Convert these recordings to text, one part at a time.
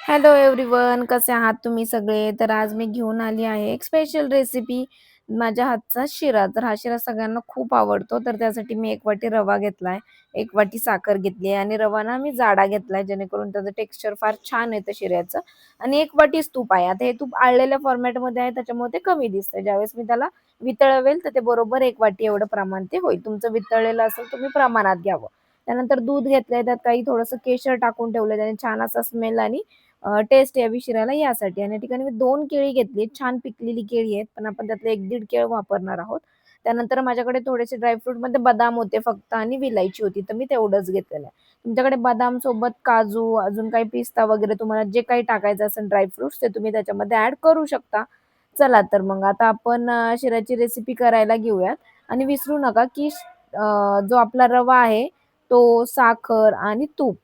Hello everyone कसे आहात तुम्ही सगळे? तर आज मी घेऊन आली आहे एक स्पेशल रेसिपी माझ्या हातचा शिरा. तर हा शिरा सगळ्यांना खूप आवडतो तर त्यासाठी मी एक वाटी रवा घेतलाय एक वाटी साखर घेतली आहे आणि रवा ना मी जाडा घेतलाय जेणेकरून त्याचं टेक्स्चर फार छान येतं शिऱ्याचं. आणि एक वाटीच तूप आहे. आता हे तूप आळलेल्या फॉर्मॅटमध्ये आहे त्याच्यामुळे ते कमी दिसतं ज्यावेळेस मी त्याला वितळवेल तर ते बरोबर एक वाटी एवढं प्रमाण ते होईल. तुमचं वितळलेलं असेल तुम्ही प्रमाणात घ्यावं. त्यानंतर दूध घेतलंय त्यात काही थोडंसं केशर टाकून ठेवलंय त्याने छान असा स्मेल आणि टेस्ट यावी शिरायला यासाठी. आणि या ठिकाणी मी दोन केळी घेतली. छान पिकलेली केळी आहेत पण आपण त्यातले एक दीड केळ वापरणार आहोत. त्यानंतर माझ्याकडे थोडेसे ड्रायफ्रूटमध्ये बदाम होते फक्त आणि विलायची होती तर मी तेवढंच घेतलेलं आहे. तुमच्याकडे बदाम सोबत काजू अजून काही पिस्ता वगैरे तुम्हाला जे काही टाकायचं असेल ड्रायफ्रुट्स ते तुम्ही त्याच्यामध्ये ऍड करू शकता. चला तर मग आता आपण शिऱ्याची रेसिपी करायला घेऊयात. आणि विसरू नका की जो आपला रवा आहे तो साखर आणि तूप.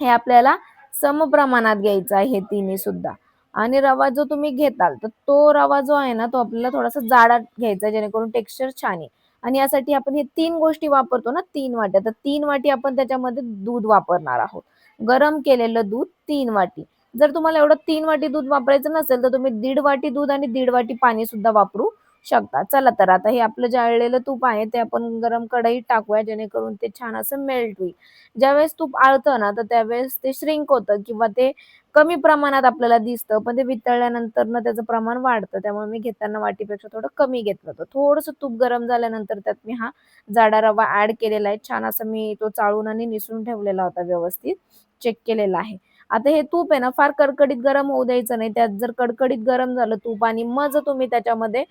हे आपल्याला सम प्रमाणात घ्यायचा आहे हे तिन्ही सुद्धा. आणि रवा जो तुम्ही घेताल तर तो रवा जो आहे ना तो आपल्याला थोडासा जाडा घ्यायचा जेणेकरून टेक्स्चर छान येईल. आणि यासाठी आपण हे तीन गोष्टी वापरतो ना तीन वाट्या तर तीन वाटी आपण त्याच्यामध्ये दूध वापरणार आहोत. गरम केलेलं दूध तीन वाटी. जर तुम्हाला एवढं तीन वाटी दूध वापरायचं नसेल तर तुम्ही दीड वाटी दूध आणि दीड वाटी पाणी सुद्धा वापरू शकता चला तर आता हे आपलं जाळलेलं तूप आहे ते आपण गरम कढईत टाकूया जेणेकरून ते छान असं मेल्ट होईल. ज्यावेळेस तूप आळतं ना तर त्यावेळेस ते श्रिंक होतं किंवा ते कमी प्रमाणात आपल्याला दिसतं पण ते वितळल्यानंतर ना त्याचं प्रमाण वाढतं. त्यामुळे मी घेताना वाटीपेक्षा थोडं कमी घेतलं होतं. थोडंसं तूप गरम झाल्यानंतर त्यात मी हा जाडा रवा ऍड केलेला आहे. छान असं मी तो चाळून आणि निसून ठेवलेला होता व्यवस्थित. चेक केलेला आहे. आता हे तूप आहे ना फार कडकडीत गरम होऊ द्यायचं नाही. त्यात जर कडकडीत गरम झालं तूप आणि मग जर तुम्ही त्याच्यामध्ये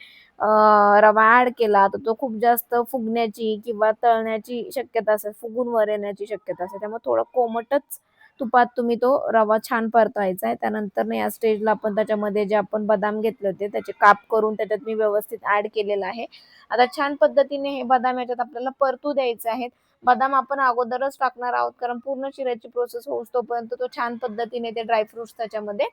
रवा ऍड केला तर तो खूप जास्त फुगण्याची किंवा तळण्याची शक्यता असेल फुगून वर येण्याची शक्यता असेल त्यामुळे थोडं कोमटच तुपात तुम्ही तो रवा छान परतवायचा आहे. त्यानंतर या स्टेजला आपण त्याच्यामध्ये जे आपण बदाम घेतले होते त्याचे काप करून त्याच्यात मी व्यवस्थित ऍड केलेलं आहे. आता छान पद्धतीने हे बदाम याच्यात आपल्याला परतू द्यायचे आहेत. बदाम आपण अगोदरच टाकणार आहोत कारण पूर्ण शिऱ्याची प्रोसेस होऊस तोपर्यंत तो छान पद्धतीने ते ड्रायफ्रुट्स त्याच्यामध्ये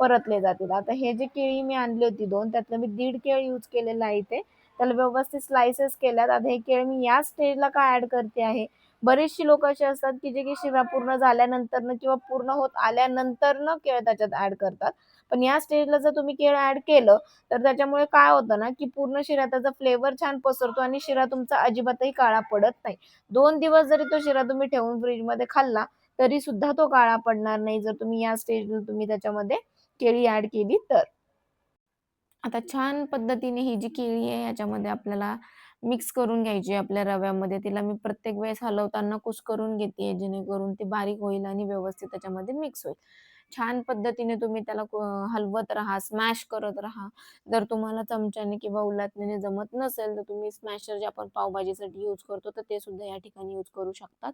परतले जातील. आता हे जे केळी मी आणली होती दोन त्यातलं मी दीड केळ यूज केलेलं आहे इथे. त्याला व्यवस्थित स्लायसेस केल्यात. आता हे केळ मी या स्टेजला काय ऍड करते आहे? बरेचशी लोक असे असतात की जे की शिरा पूर्ण झाल्यानंतर किंवा पूर्ण होत आल्यानंतर न केळ त्याच्यात ऍड करतात. पण या स्टेजला जर तुम्ही केळ ऍड केलं तर त्याच्यामुळे काय होतं ना की पूर्ण शिरा त्याचा फ्लेवर छान पसरतो आणि शिरा तुमचा अजिबातही काळा पडत नाही. दोन दिवस जरी तो शिरा तुम्ही ठेवून फ्रीजमध्ये खाल्ला तरी सुद्धा तो काळा पडणार नाही जर तुम्ही या स्टेजला तुम्ही त्याच्यामध्ये केळी ऍड केली तर. आता छान पद्धतीने ही जी केळी आहे याच्यामध्ये आपल्याला मिक्स करून घ्यायची आहे आपल्या रव्यामध्ये. तिला मी प्रत्येक वेळेस हलवताना कुस्करून घेते जेणेकरून ती बारीक होईल आणि व्यवस्थित त्याच्यामध्ये मिक्स होईल. छान पद्धतीने तुम्ही त्याला हलवत राहा स्मॅश करत राहा. जर तुम्हाला चमच्याने किंवा उलटण्याने जमत नसेल तर तुम्ही स्मॅशर जे आपण पावभाजीसाठी यूज करतो तर ते सुद्धा या ठिकाणी यूज करू शकतात.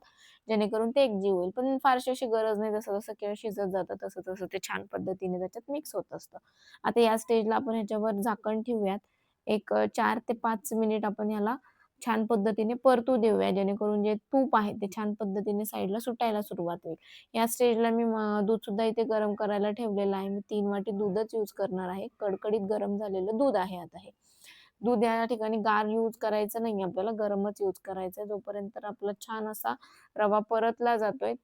जेणेकरून ते एकजीव होईल पण फारशी अशी गरज नाही जसं जसं केळ शिजत जातं तसं तसं ते छान पद्धतीने त्याच्यात मिक्स होत असतं. आता या स्टेजला आपण ह्याच्यावर झाकण ठेवूयात. एक चार ते पाच मिनिट आपण याला छान पद्धतीने परतू देऊया जेणेकरून जे तूप आहे ते छान पद्धतीने साईडला सुटायला सुरुवात होईल. या स्टेजला मी दूध सुद्धा इथे गरम करायला ठेवलेलं आहे. मी तीन वाटी दूधच यूज करणार आहे. कडकडीत गरम झालेलं दूध आहे आता हे. दूध या ठिकाणी गार यूज करायचं नाही. आपल्याला गरमच यूज करायचं आहे. जोपर्यंत आपला छान असा रवा परतला जातोय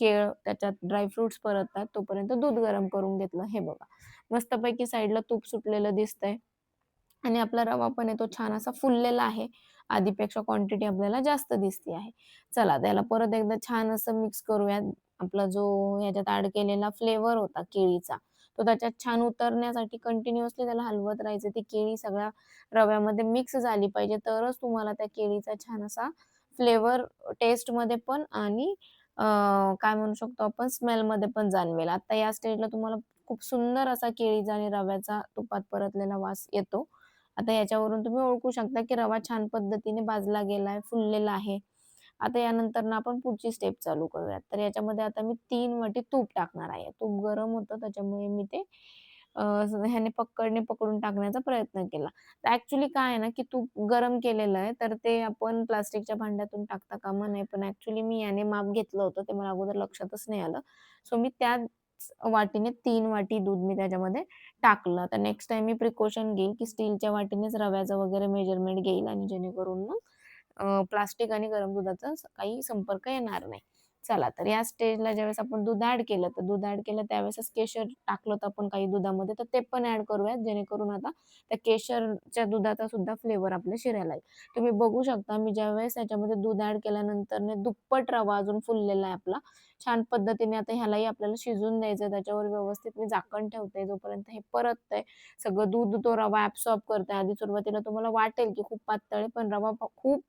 केळ त्याच्यात ड्रायफ्रुट्स परततात तोपर्यंत दूध गरम करून घेतलं. हे बघा. मस्तपैकी साईडला तूप सुटलेलं दिसतंय. आणि आपला रवा पण आहे तो छान असा फुललेला आहे. आधीपेक्षा क्वांटिटी आपल्याला जास्त दिसते आहे. चला त्याला परत एकदा छान असं मिक्स करूयात. आपला जो ह्याच्यात ऍड केलेला फ्लेवर होता केळीचा तो त्याच्यात छान उतरण्यासाठी कंटिन्युअसली त्याला हलवत राहायचं. ती केळी सगळ्या रव्यामध्ये मिक्स झाली पाहिजे तरच तुम्हाला त्या केळीचा छान असा फ्लेवर टेस्टमध्ये पण आणि काय म्हणू शकतो आपण स्मेल मध्ये पण जाणवेल. आता या स्टेजला तुम्हाला खूप सुंदर असा केळीचा आणि रव्याचा तुपात परतलेला वास येतो. आता याच्यावरून तुम्ही ओळखू शकता की रवा छान पद्धतीने भाजला गेलाय फुललेला आहे. आता यानंतर ना आपण पुढची स्टेप चालू करूयात. तर याच्यामध्ये आता मी तीन वाटी तूप टाकणार आहे. तूप गरम होतं त्याच्यामुळे मी ते ह्याने पकडने पकडून टाकण्याचा प्रयत्न केला. तर ऍक्च्युली काय आहे ना की तूप गरम केलेलं आहे तर ते आपण प्लास्टिकच्या भांड्यातून टाकता कामा नाही पण ऍक्च्युली मी याने माप घेतलं होतं ते मला अगोदर लक्षातच नाही आलं. सो मी त्या वाटीने तीन वाटी दूध मी त्याच्यामध्ये टाकलं. तर नेक्स्ट टाइम मी प्रिकॉशन घेईल की स्टीलच्या वाटीनेच रव्याचं वगैरे मेजरमेंट घेईल आणि जेणेकरून मग प्लास्टिक आणि गरम दुधाचा काही संपर्क येणार नाही. चला तर या स्टेजला ज्यावेळेस आपण दूध ऍड केलं तर दूध ऍड केलं त्यावेळेस केशर टाकलं होतं आपण काही दुधामध्ये तर ते पण ऍड करूयात जेणेकरून आता त्या केशरच्या दुधाचा सुद्धा फ्लेवर आपल्या शिरायला येईल. तुम्ही बघू शकता मी ज्यावेळेस याच्यामध्ये दूध ऍड केल्यानंतर दुप्पट रवा अजून फुललेला आहे आपला. छान पद्धतीने आता ह्यालाही आपल्याला शिजून द्यायचं त्याच्यावर व्यवस्थित मी झाकण ठेवते जोपर्यंत हे परततंय. सगळं दूध तो रवा ऍब्सॉर्ब करतोय. आधी सुरुवातीला तुम्हाला वाटेल की खूप पातळ आहे पण रवा खूप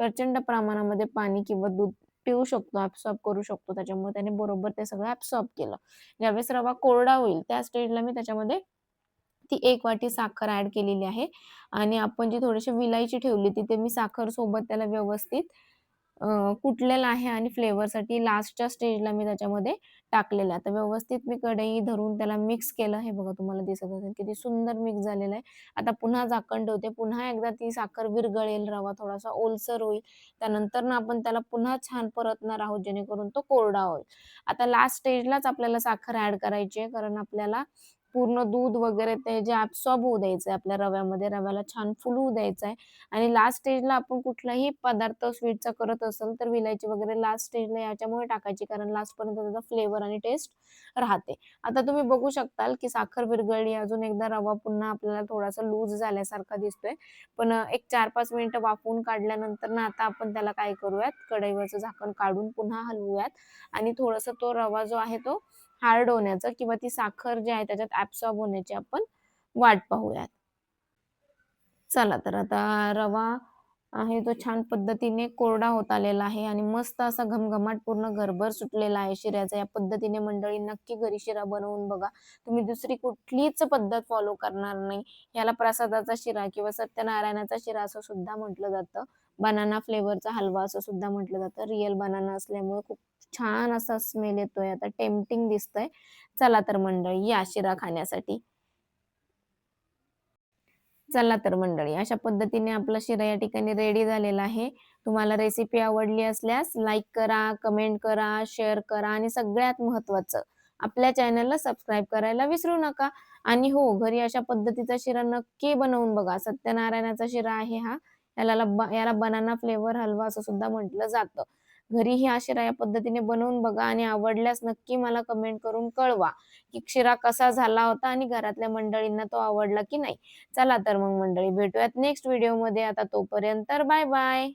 प्रचंड प्रमाणामध्ये पाणी किंवा दूध पिऊ शकतो ऍब्सॉर्ब करू शकतो. त्याच्यामुळे त्याने बरोबर ते सगळं ऍब्सॉर्ब केलं. ज्यावेळेस रवा कोरडा होईल त्या स्टेजला मी त्याच्यामध्ये ती एक वाटी साखर ऍड केलेली आहे. आणि आपण जी थोडीशी विलायची ठेवली ती ते मी साखर सोबत त्याला व्यवस्थित कुटलेलं आहे आणि फ्लेवरसाठी लास्टच्या स्टेजला मी त्याच्यामध्ये टाकलेलं आहे. तर व्यवस्थित मी कढई धरून त्याला मिक्स केलं हे बघा तुम्हाला दिसत असेल किती सुंदर मिक्स झालेलं आहे. आता पुन्हा झाकण ठेवते. पुन्हा एकदा ती साखर विरगळेल रवा थोडासा ओलसर होईल. त्यानंतर ना आपण त्याला पुन्हा छान परतणार आहोत जेणेकरून तो कोरडा होईल. आता लास्ट स्टेजलाच आपल्याला साखर ऍड करायची आहे. कारण आपल्याला पूर्ण दूध वगैरे ते जे ऍब्सॉर्ब होऊ द्यायचं आहे आपल्या रव्यामध्ये रव्याला छान फुलवू द्यायचं आहे आणि लास्ट स्टेजला आपण कुठलाही पदार्थ स्वीटचा करत असेल तर विलायची वगैरे लास्ट स्टेजला याच्यामुळे टाकायची कारण लास्ट पर्यंत त्याचा फ्लेवर आणि टेस्ट राहते. आता तुम्ही बघू शकताल की साखर विरघळली अजून एकदा रवा पुन्हा आपल्याला थोडासा लूज झाल्यासारखा दिसतोय. पण एक चार पाच मिनिटं वाफवून काढल्यानंतर ना आता आपण त्याला काय करूयात? कढईवरचं झाकण काढून पुन्हा हलवूयात. आणि थोडस तो रवा जो आहे तो हार्ड होण्याचं किंवा ती साखर जी आहे त्याच्यात ऍब्सॉर्ब होण्याची आपण वाट पाहूयात. चला तर आता रवा आहे तो छान पद्धतीने कोरडा होत आलेला आहे आणि मस्त असा घमघमाट पूर्ण घरभर सुटलेला आहे शिऱ्याचा. या पद्धतीने मंडळी नक्की घरी शिरा बनवून बघा. तुम्ही दुसरी कुठलीच पद्धत फॉलो करणार नाही. याला प्रसादाचा शिरा किंवा सत्यनारायणाचा शिरा असं सुद्धा म्हटलं जातं. बनाना फ्लेवरचा हलवा असं सुद्धा म्हटलं जातं. रिअल बनाना असल्यामुळे खूप छान असा स्मेल येतोय. आता टेम्पटिंग दिसतंय. चला तर मंडळी या शिरा खाण्यासाठी. चला तर मंडळी अशा पद्धतीने आपला शिरा या ठिकाणी रेडी झालेला आहे. तुम्हाला रेसिपी आवडली असल्यास लाईक करा कमेंट करा शेअर करा आणि सगळ्यात महत्वाचं आपल्या चॅनलला सबस्क्राईब करायला विसरू नका. आणि हो घरी अशा पद्धतीचा शिरा नक्की बनवून बघा. सत्यनारायणाचा शिरा आहे हा. याला याला बनाना फ्लेवर हलवा असं सुद्धा म्हटलं जातं. घरी ही शिरा या पद्धतीने बनवून बघा आणि आवडल्यास नक्की मला कमेंट करून कळवा की शिरा कसा झाला होता आणि घरातल्या मंडळींना तो आवडला की नाही. चला तर मग मंडळी भेटूयात नेक्स्ट व्हिडिओमध्ये. आता तोपर्यंत बाय बाय